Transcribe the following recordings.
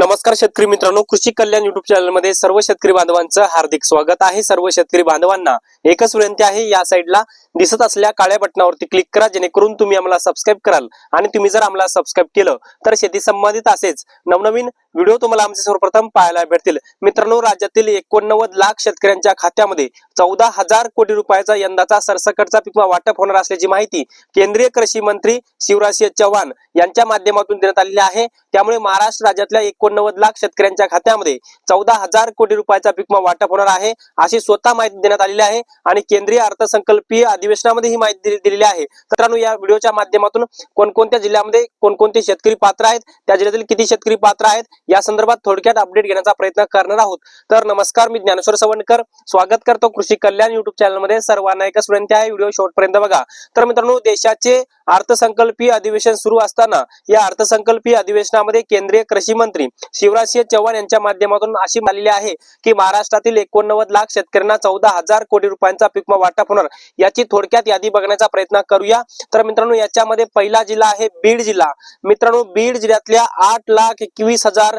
नमस्कार शेतकरी मित्रांनो कृषी कल्याण युट्यूब चॅनलमध्ये सर्व शेतकरी बांधवांचं हार्दिक स्वागत आहे. सर्व शेतकरी बांधवांना एकच विनंती आहे या साईडला दिसत असल्या काळ्या बटनावरती क्लिक करा जेणेकरून तुम्ही आम्हाला सबस्क्राईब कराल. आणि तुम्ही जर आम्हाला सबस्क्राईब केलं तर शेती संबंधित असेच नवनवीन व्हिडिओ तुम्हाला आमचे सर्वप्रथम पाहायला भेटतील. मित्रांनो राज्यातील एकोणनव्वद लाख शेतकऱ्यांच्या खात्यामध्ये चौदा हजार कोटी रुपयाचा यंदाचा सरसकटचा पिकमा वाटप होणार असल्याची माहिती केंद्रीय कृषी मंत्री शिवराज चव्हाण यांच्या माध्यमातून देण्यात आलेली आहे. त्यामुळे महाराष्ट्र राज्यातल्या एकोणनव्वद लाख शेतकऱ्यांच्या खात्यामध्ये चौदा हजार कोटी रुपयाचा पिकमा वाटप होणार आहे अशी स्वतः माहिती देण्यात आलेली आहे आणि केंद्रीय अर्थसंकल्पीय अधिवेशनामध्ये ही माहिती दिली- दिलेली आहे. मित्रांनो या व्हिडिओच्या माध्यमातून कोणकोणत्या जिल्ह्यामध्ये कोणकोणते शेतकरी पात्र आहेत त्या जिल्ह्यातील किती शेतकरी पात्र आहेत या संदर्भात थोडक्यात अपडेट घेण्याचा प्रयत्न करणार आहोत. तर नमस्कार मी ज्ञानेश्वर सवणकर स्वागत करतो कृषी कल्याण युट्यूब चॅनलमध्ये सर्वांना एकच विनंती आहे व्हिडिओ शेवटपर्यंत बघा. तर मित्रांनो देशाचे अर्थसंकल्पीय अधिवेशन सुरू असताना या अर्थसंकल्पीय अधिवेशनामध्ये केंद्रीय कृषी मंत्री शिवराज सिंह चव्हाण यांच्या माध्यमातून अशी मानलेली आहे की महाराष्ट्रातील एकोणनव्वद लाख शेतकऱ्यांना चौदा हजार कोटी रुपयांचा पिकमा वाटप होणार याची थोडक्यात यादी बघण्याचा प्रयत्न करूया. तर मित्रांनो याच्यामध्ये पहिला जिल्हा आहे बीड जिल्हा. मित्रांनो बीड जिल्ह्यातल्या आठ लाख एकवीस हजार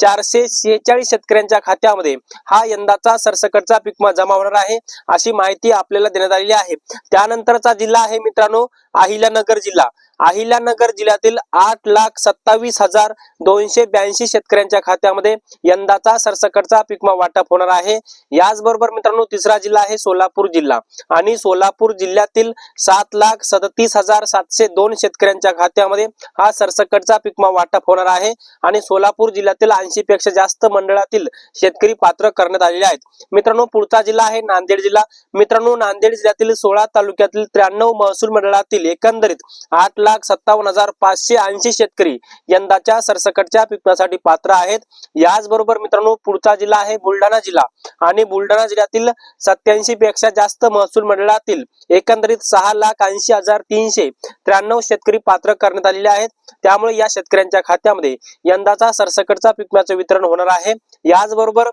चारशे शेहेचाळीस शेतकऱ्यांच्या खात्यामध्ये हा यंदाचा सरसकटचा पिकमा जमा होणार आहे अशी माहिती आपल्याला देण्यात आलेली आहे. त्यानंतरचा जिल्हा आहे मित्रांनो अहिल्यानगर जिल्हा. अहिल्यानगर जिल्ह्यातील आठ लाख सत्तावीस हजार दोनशे ब्याऐंशी शेतकऱ्यांच्या खात्यामध्ये यंदाचा सरसकटचा पिकमा वाटप होणार आहे. याचबरोबर मित्रांनो तिसरा जिल्हा आहे सोलापूर जिल्हा. आणि सोलापूर जिल्ह्यातील सात लाख सदतीस हजार सातशे दोन शेतकऱ्यांच्या खात्यामध्ये हा सरसकटचा पिकमा वाटप होणार आहे. आणि सोलापूर जिल्ह्यातील ऐंशी पेक्षा जास्त मंडळातील शेतकरी पात्र करण्यात आलेले आहेत. मित्रांनो पुढचा जिल्हा आहे नांदेड जिल्हा. मित्रांनो नांदेड जिल्ह्यातील सोळा तालुक्यातील त्र्याण्णव महसूल मंडळातील एकंदरीत आठ लाख सत्तावन्न हजार पाचशे ऐंशी शेतकरी यंदाच्या सरसकटच्या पिकासाठी पात्र आहेत. याचबरोबर मित्रांनो पुढचा जिल्हा आहे बुलढाणा जिल्हा. आणि बुलढाणा जिल्ह्यातील सत्याऐंशी पेक्षा जास्त महसूल मंडळातील एकंदरीत सहा लाख ऐंशी हजार तीनशे त्र्याण्णव शेतकरी पात्र करण्यात आलेले आहेत. त्यामुळे या शेतकऱ्यांच्या खात्यामध्ये यंदाचा सरसकटचा पिकम्याचं वितरण होणार आहे. याचबरोबर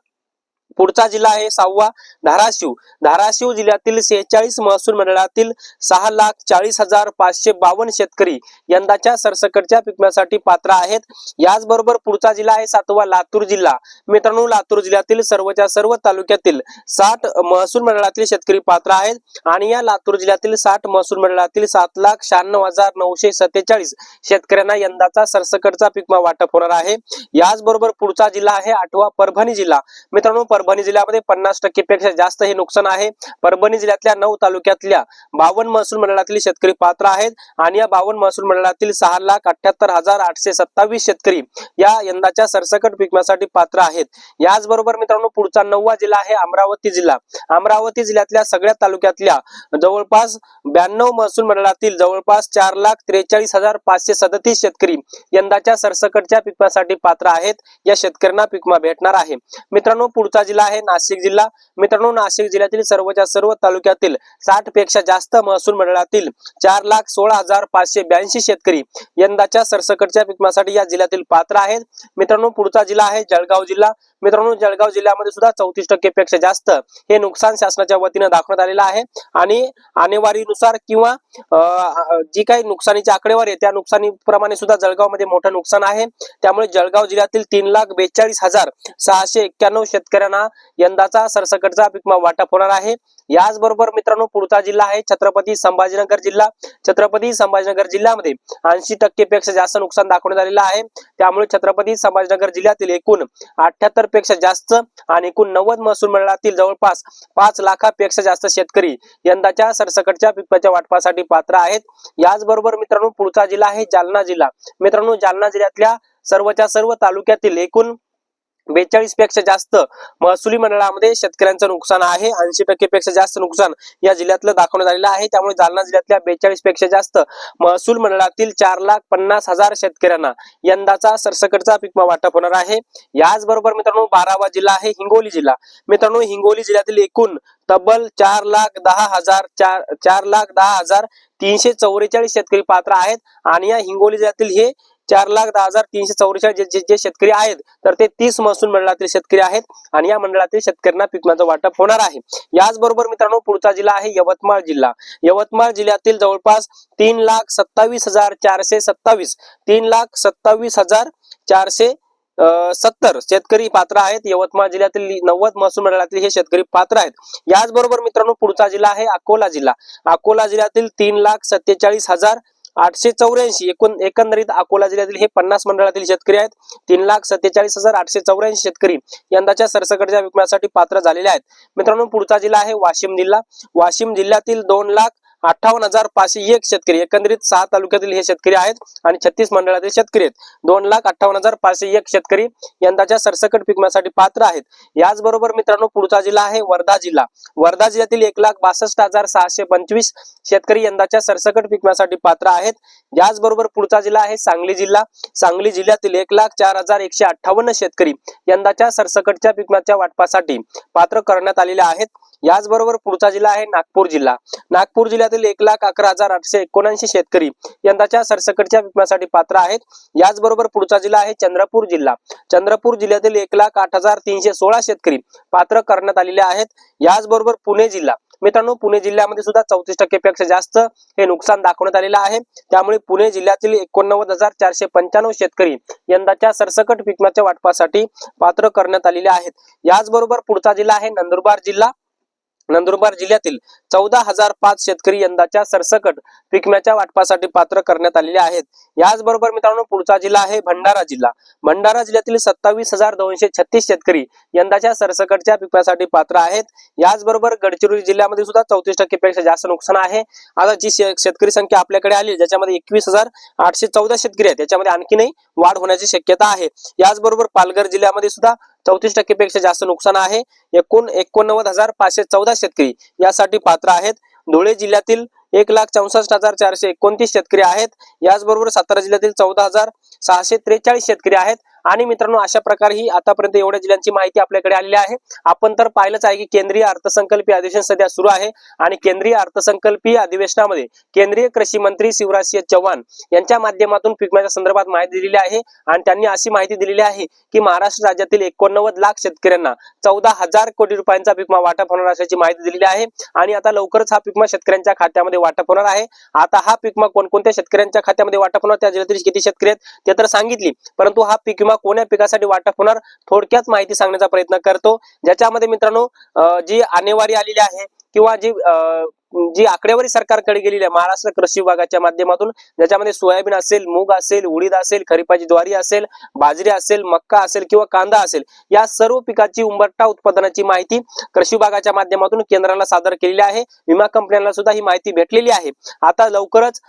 पुढचा जिल्हा आहे सहावा धाराशिव. धाराशिव जिल्ह्यातील सेहेचाळीस महसूल मंडळातील सहा लाख चाळीस हजार पाचशे बावन्न शेतकरी यंदाच्या सरसकटच्या पिकण्यासाठी पात्र आहेत. याचबरोबर पुढचा जिल्हा आहे सातवा लातूर जिल्हा. मित्रांनो लातूर जिल्ह्यातील सर्वच्या सर्व तालुक्यातील साठ महसूल मंडळातील शेतकरी पात्र आहेत आणि या लातूर जिल्ह्यातील साठ महसूल मंडळातील सात लाख शहाण्णव हजार नऊशे सत्तेचाळीस शेतकऱ्यांना यंदाचा सरसकटचा पिकमा वाटप होणार आहे. याचबरोबर पुढचा जिल्हा आहे आठवा परभणी जिल्हा. मित्रांनो परभणी परभणी जिल्ह्यामध्ये पन्नास टक्के पेक्षा जास्त हे नुकसान आहे. परभणी जिल्ह्यातल्या नऊ तालुक्यातल्या बावन्न महसूल मंडळातील शेतकरी पात्र आहेत आणि या बावन्न महसूल मंडळातील सहा लाख अठ्याहत्तर हजार आठशे सत्तावीस शेतकरी या यंदाच्या सरसकट पिकण्यासाठी पात्र आहेत. याचबरोबर मित्रांनो पुढचा नववा जिल्हा आहे अमरावती जिल्हा. अमरावती जिल्ह्यातल्या सगळ्या तालुक्यातल्या जवळपास ब्याण्णव महसूल मंडळातील जवळपास चार लाख त्रेचाळीस हजार पाचशे सदतीस शेतकरी यंदाच्या सरसकटच्या पिकण्यासाठी पात्र आहेत. या शेतकऱ्यांना पिकमा भेटणार आहे. मित्रांनो पुढचा जिल्हा आहे नाशिक जिल्हा. मित्रांनो नाशिक जिल्ह्यातील सर्वच्या सर्व तालुक्यातील साठपेक्षा जास्त महसूल मंडळातील चार लाख सोळा हजार पाचशे ब्याऐंशी शेतकरी यंदाच्या सरसकटच्या पिकमासाठी या जिल्ह्यातील पात्र आहेत. मित्रांनो पुढचा जिल्हा आहे जळगाव जिल्हा. मित्रांनो जळगाव जिल्ह्यामध्ये सुद्धा चौतीस टक्के पेक्षा जास्त हे नुकसान शासनाच्या वतीनं दाखवण्यात आलेलं आहे. आणि आणेवारीनुसार किंवा अं, जी काही नुकसानीची आकडेवारी आहे त्या नुकसानीप्रमाणे सुद्धा जळगावमध्ये मोठं नुकसान आहे. त्यामुळे जळगाव जिल्ह्यातील तीन लाख बेचाळीस हजार सहाशे एक्क्याण्णव शेतकऱ्यांना यंदाचा सरसकटचा पिकमा वाटप होणार आहे. याचबरोबर मित्रांनो पुढचा जिल्हा आहे छत्रपती संभाजीनगर जिल्हा. छत्रपती संभाजीनगर जिल्ह्यामध्ये ऐंशी टक्के पेक्षा जास्त नुकसान दाखवण्यात आलेलं आहे. त्यामुळे छत्रपती संभाजीनगर जिल्ह्यातील एकूण अठ्याहत्तरपेक्षा जास्त आणि एकूण नव्वद महसूल मंडळातील जवळपास पाच लाखापेक्षा जास्त शेतकरी यंदाच्या सरसकटच्या पिकाच्या वाटपासाठी पात्र आहेत. याचबरोबर मित्रांनो पुढचा जिल्हा आहे जालना जिल्हा. मित्रांनो जालना जिल्ह्यातल्या सर्वच्या सर्व तालुक्यातील एकूण बेचाळीसपेक्षा जास्त महसुली मंडळामध्ये शेतकऱ्यांचं नुकसान आहे. ऐंशी टक्के पेक्षा जास्त नुकसान या जिल्ह्यातलं दाखवण्यात आलेलं आहे. त्यामुळे जालना जिल्ह्यातल्या बेचाळीसपेक्षा जास्त महसूल मंडळातील चार लाख पन्नास हजार शेतकऱ्यांना यंदाचा सरसकटचा पिकमा वाटप होणार आहे. याचबरोबर मित्रांनो बारावा जिल्हा आहे हिंगोली जिल्हा. मित्रांनो हिंगोली जिल्ह्यातील एकूण तब्बल चार लाख दहा हजार चार चार लाख दहा हजार तीनशे चौवेचाळीस शेतकरी पात्र आहेत. आणि या हिंगोली जिल्ह्यातील हे चार लाख दहा हजार तीनशे चौवेचाळीस जे- जे शेतकरी आहेत तर ते तीस महसूल मंडळातील शेतकरी आहेत आणि या मंडळातील शेतकऱ्यांना पिकण्याचं वाटप होणार आहे. याचबरोबर मित्रांनो पुढचा जिल्हा आहे यवतमाळ जिल्हा. यवतमाळ जिल्ह्यातील जवळपास तीन लाख सत्तावीस हजार चारशे सत्तावीस तीन लाख सत्तावीस हजार चारशे सत्तर शेतकरी पात्र आहेत. यवतमाळ जिल्ह्यातील नव्वद महसूल मंडळातील हे शेतकरी पात्र आहेत. याचबरोबर मित्रांनो पुढचा जिल्हा आहे अकोला जिल्हा. अकोला जिल्ह्यातील तीन लाख सत्तेचाळीस हजार आठशे चौऱ्याऐंशी एकूण एकंदरीत अकोला जिल्ह्यातील हे पन्नास मंडळातील शेतकरी आहेत. तीन लाख सत्तेचाळीस हजार आठशे चौऱ्याऐंशी शेतकरी यंदाच्या सरसकटच्या विकण्यासाठी पात्र झालेले आहेत. मित्रांनो पुढचा जिल्हा आहे वाशिम जिल्हा. वाशिम जिल्ह्यातील दोन लाख अठ्ठावन्न हजार पाचशे एक शेतकरी एकंदरीत सहा तालुक्यातील हे शेतकरी आहेत आणि छत्तीस मंडळातील शेतकरी आहेत. दोन लाख अठ्ठावन्न हजार पाचशे एक शेतकरी यंदाच्या सरसकट पिकण्यासाठी पात्र आहेत. याचबरोबर मित्रांनो पुढचा जिल्हा आहे वर्धा जिल्हा. वर्धा जिल्ह्यातील एक लाख बासष्ट हजार सहाशे पंचवीस शेतकरी यंदाच्या सरसकट पिकण्यासाठी पात्र आहेत. याचबरोबर पुढचा जिल्हा आहे सांगली जिल्हा. सांगली जिल्ह्यातील एक लाख चार हजार एकशे अठ्ठावन्न शेतकरी यंदाच्या सरसकटच्या पिकण्याच्या वाटपासाठी पात्र करण्यात आलेले आहेत. याचबरोबर पुढचा जिल्हा आहे नागपूर जिल्हा. नागपूर जिल्ह्यातील एक लाख अकरा हजार आठशे एकोणऐंशी शेतकरी यंदाच्या सरसकटच्या विम्यासाठी पात्र आहेत. याचबरोबर पुढचा जिल्हा आहे चंद्रपूर जिल्हा. चंद्रपूर जिल्ह्यातील एक लाख आठ हजार तीनशे सोळा शेतकरी पात्र करण्यात आलेले आहेत. याचबरोबर पुणे जिल्हा. मित्रांनो पुणे जिल्ह्यामध्ये सुद्धा चौतीस टक्केपेक्षा जास्त हे नुकसान दाखवण्यात आलेलं आहे. त्यामुळे पुणे जिल्ह्यातील एकोणनव्वद हजार चारशे पंच्याण्णव शेतकरी यंदाच्या सरसकट पिकण्याच्या वाटपासाठी पात्र करण्यात आलेले आहेत. याचबरोबर पुढचा जिल्हा आहे नंदुरबार जिल्हा. नंदुरबार जिल्ह्यातील चौदा हजार पाच शेतकरी यंदाच्या सरसकट पिकम्याच्या वाटपासाठी पात्र करण्यात आलेले आहेत. याचबरोबर मित्रांनो पुढचा जिल्हा आहे भंडारा जिल्हा. भंडारा जिल्ह्यातील सत्तावीस हजार दोनशे छत्तीस शेतकरी यंदाच्या सरसकटच्या पिकासाठी पात्र आहेत. याचबरोबर गडचिरोली जिल्ह्यामध्ये सुद्धा चौतीस टक्केपेक्षा जास्त नुकसान आहे. आता जी शे- शेतकरी संख्या आपल्याकडे आली ज्याच्यामध्ये एकवीस हजार आठशे चौदा शेतकरी आहेत त्याच्यामध्ये आणखीनही वाढ होण्याची शक्यता आहे. याचबरोबर पालघर जिल्ह्यामध्ये सुद्धा चौतीस टक्केपेक्षा जास्त नुकसान आहे. एकूण एकोणनव्वद हजार पाचशे चौदा शेतकरी यासाठी पात्र आहेत. धुळे जिल्ह्यातील एक लाख चौसष्ट हजार चारशे एकोणतीस शेतकरी आहेत. याचबरोबर सातारा जिल्ह्यातील चौदा हजार सहाशे त्रेचाळीस शेतकरी आहेत. आणि मित्रांनो अशा प्रकारे ही आतापर्यंत एवढ्या जिल्ह्यांची माहिती आपल्याकडे आलेली आहे. आपण तर पाहिलंच आहे की केंद्रीय अर्थसंकल्पीय अधिवेशन सध्या सुरू आहे आणि केंद्रीय अर्थसंकल्पीय अधिवेशनामध्ये केंद्रीय कृषी मंत्री शिवराज सिंह चव्हाण यांच्या माध्यमातून पिकण्याच्या संदर्भात माहिती दिलेली आहे आणि त्यांनी अशी माहिती दिलेली आहे की महाराष्ट्र राज्यातील एकोणनव्वद लाख शेतकऱ्यांना चौदा हजार कोटी रुपयांचा पिकमा वाटप होणार असल्याची माहिती दिलेली आहे आणि आता लवकरच हा पिकमा शेतकऱ्यांच्या खात्यामध्ये वाटप होणार आहे. आता हा पिकमा कोणकोणत्या शेतकऱ्यांच्या खात्यामध्ये वाटप होणार त्या जिल्ह्यातील किती शेतकरी आहेत ते तर सांगितली परंतु हा पीक विमा कोण्या पिकासाठी वाटप होणार थोडक्यात माहिती सांगण्याचा प्रयत्न करतो. ज्याच्यामध्ये मित्रांनो जी आणेवारी आलेली आहे किंवा जी अं, जी आकडेवारी सरकारकडे गेलेली आहे महाराष्ट्र कृषी विभागाच्या माध्यमातून ज्याच्यामध्ये सोयाबीन असेल मूग असेल उडीद असेल खरीपाची ज्वारी असेल बाजरी असेल मक्का असेल किंवा कांदा असेल या सर्व पिकाची उंबरटा उत्पादनाची माहिती कृषी विभागाच्या माध्यमातून केंद्राला सादर केलेली आहे. विमा कंपन्यांना सुद्धा ही माहिती भेटलेली आहे. आता लवकरच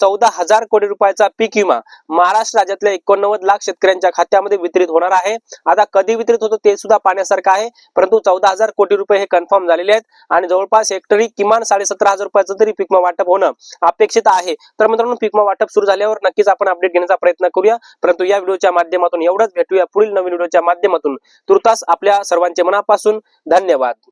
चौदा हजार कोटी रुपयाचा पीक विमा महाराष्ट्र राज्यातल्या एकोणनव्वद लाख शेतकऱ्यांच्या खात्यामध्ये वितरित होणार आहे. आता कधी वितरित होतो ते सुद्धा पाहण्यासारखं आहे. परंतु चौदा हजार कोटी रुपये हे कन्फर्म झालेले आहेत आणि जवळपास हेक्टरी किमान साडेसतरा हजार रुपयाचं तरी पीकमा वाटप होणं अपेक्षित आहे. तर मित्रांनो पीकमा वाटप सुरू झाल्यावर नक्कीच आपण अपडेट घेण्याचा प्रयत्न करूया. परंतु या व्हिडिओच्या माध्यमातून एवढंच भेटूया पुढील नवीन व्हिडिओच्या माध्यमातून. तुर्तास आपल्या सर्वांचे मनापासून धन्यवाद.